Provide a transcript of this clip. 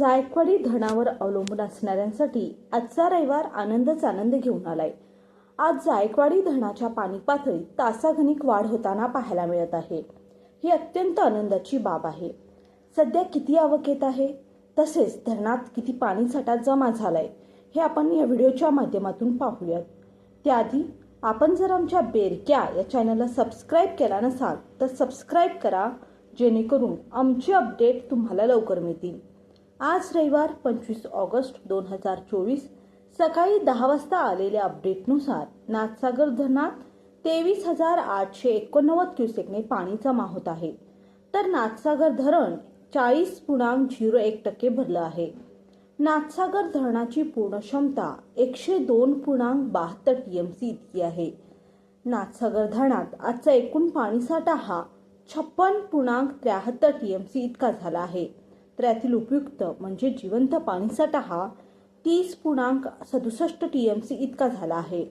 जायकवाडी धरणावर अवलंबून असणाऱ्यांसाठी आजचा रविवार आनंदच आनंद घेऊन आलाय. आज जायकवाडी धरणाच्या पाणी पातळीत तासागणिक वाढ होताना पाहायला मिळत आहे. ही अत्यंत आनंदाची बाब आहे. सध्या किती आवक येत आहे? तसेच धरणात किती पाणीसाठा जमा झालाय? हे आपण या व्हिडिओच्या माध्यमातून पाहूयात. त्याआधी आपण जर आमच्या बेरक्या या चॅनलला सबस्क्राईब केला नसाल तर सबस्क्राईब करा जेणेकरून आमचे अपडेट तुम्हाला लवकर मिळतील. आज रविवार पंचवीस ऑगस्ट दोन हजार चोवीस सकाळी दहा वाजता आलेल्या अपडेटनुसार नाथसागर धरणात तेवीस हजार आठशे एकोणनव्वद क्युसेकने पाणी जमा होत आहे. तर नाथसागर धरण चाळीस पूर्णांक झिरो एक टक्के भरलं आहे. नाथसागर धरणाची पूर्ण क्षमता एकशे दोन पूर्णांक बहात्तर टी एम सी इतकी आहे. नाथसागर धरणात आजचा एकूण पाणीसाठा हा छप्पन पूर्णांक त्र्याहत्तर टी एम सी इतका झाला आहे. तर यातील उपयुक्त म्हणजे जिवंत पाणीसाठा हा तीस पूर्णांक सदुसष्ट टी एम सी इतका झाला आहे.